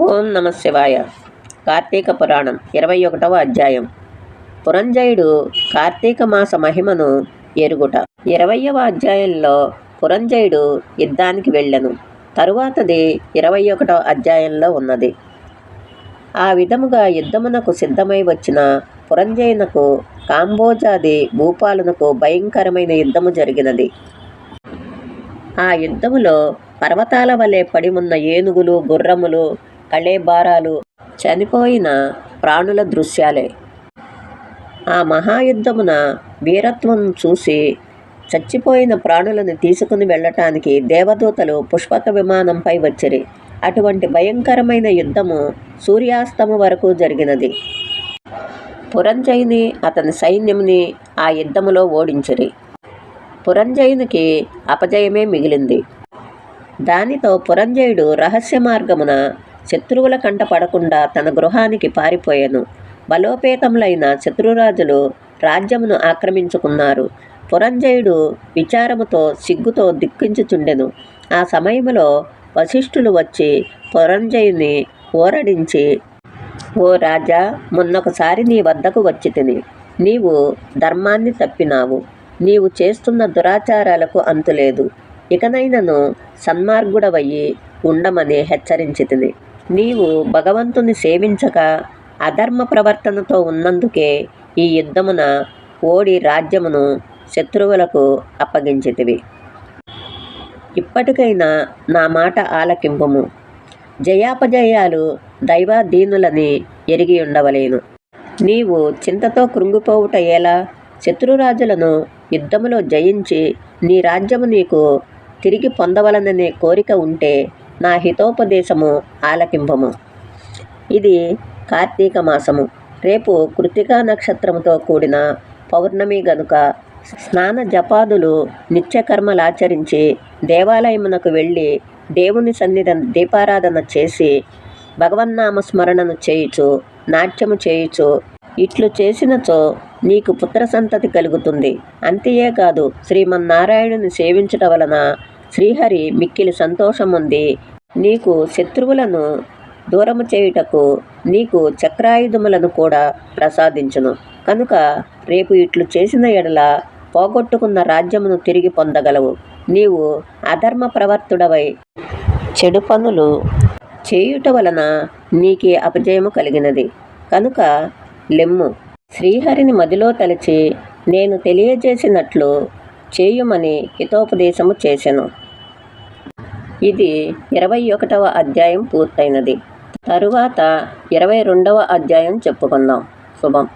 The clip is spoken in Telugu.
ఓం నమ శివాయ. కార్తీక పురాణం ఇరవై ఒకటవ అధ్యాయం. పురంజయుడు కార్తీక మాస మహిమను ఎరుగుట. ఇరవయవ అధ్యాయంలో పురంజయుడు యుద్ధానికి వెళ్ళను. తరువాతది ఇరవై ఒకటవ అధ్యాయంలో ఉన్నది. ఆ విధముగా యుద్ధమునకు సిద్ధమై వచ్చిన పురంజయునకు కాంబోజాది భూపాలునకు భయంకరమైన యుద్ధము జరిగినది. ఆ యుద్ధములో పర్వతాల వలె పడి ఉన్న ఏనుగులు గుర్రములు కళేబారాలు. చనిపోయిన ప్రాణుల దృశ్యాలే. ఆ మహాయుద్ధమున వీరత్వం చూసి చచ్చిపోయిన ప్రాణులను తీసుకుని వెళ్ళటానికి దేవదూతలు పుష్పక విమానంపై వచ్చిరి. అటువంటి భయంకరమైన యుద్ధము సూర్యాస్తము వరకు జరిగినది. పురంజయుని అతని సైన్యముని ఆ యుద్ధములో ఓడించిరి. పురంజయునికి అపజయమే మిగిలింది. దానితో పురంజయుడు రహస్య మార్గమున శత్రువుల కంట పడకుండా తన గృహానికి పారిపోయాను. బలోపేతములైన శత్రురాజులు రాజ్యమును ఆక్రమించుకున్నారు. పురంజయుడు విచారముతో సిగ్గుతో దిక్కించుచుండెను ఆ సమయంలో వశిష్ఠులు వచ్చి పురంజయుని ఓరడించి ఓ రాజా మొన్నొకసారి నీ వద్దకు వచ్చి తిని. నీవు ధర్మాన్ని తప్పినావు. నీవు చేస్తున్న దురాచారాలకు అంతులేదు. ఇకనైనను సన్మార్గుడవయ్యి ఉండమని హెచ్చరించి తిని. నీవు భగవంతుని సేవించక అధర్మ ప్రవర్తనతో ఉన్నందుకే ఈ యుద్ధమున ఓడి రాజ్యమును శత్రువులకు అప్పగించితివి. ఇప్పటికైనా నా మాట ఆలకింపుము. జయాపజయాలు దైవాధీనులని ఎరిగి ఉండవలేను. నీవు చింతతో కృంగిపోవుట ఎలా? శత్రురాజులను యుద్ధములో జయించి నీ రాజ్యము నీకు తిరిగి పొందవలననే కోరిక ఉంటే నా హితోపదేశము ఆలకింపము. ఇది కార్తీక మాసము. రేపు కృతికా నక్షత్రముతో కూడిన పౌర్ణమి గనుక స్నాన జపాదులు నిత్యకర్మలాచరించి దేవాలయమునకు వెళ్ళి దేవుని సన్నిధి దీపారాధన చేసి భగవన్నామ స్మరణను చేయుచు నాట్యము చేయుచు ఇట్లు చేసినచో నీకు పుత్ర సంతతి కలుగుతుంది. అంతేయే కాదు శ్రీమన్నారాయణుని సేవించట వలన శ్రీహరి మిక్కిలి సంతోషముంది. నీకు శత్రువులను దూరము చేయుటకు నీకు చక్రాయుధములను కూడా ప్రసాదించును. కనుక రేపు ఇట్లు చేసిన ఎడల పోగొట్టుకున్న రాజ్యమును తిరిగి పొందగలవు. నీవు అధర్మ ప్రవర్తుడవై చెడు పనులు చేయుట వలన నీకే అపజయము కలిగినది. కనుక లెమ్ము. శ్రీహరిని మదిలో తలచి నేను తెలియజేసినట్లు చేయుమని హితోపదేశము చేసెను. ఇది ఇరవై ఒకటవ అధ్యాయం పూర్తయినది. తరువాత ఇరవై రెండవ అధ్యాయం చెప్పుకుందాం. శుభం.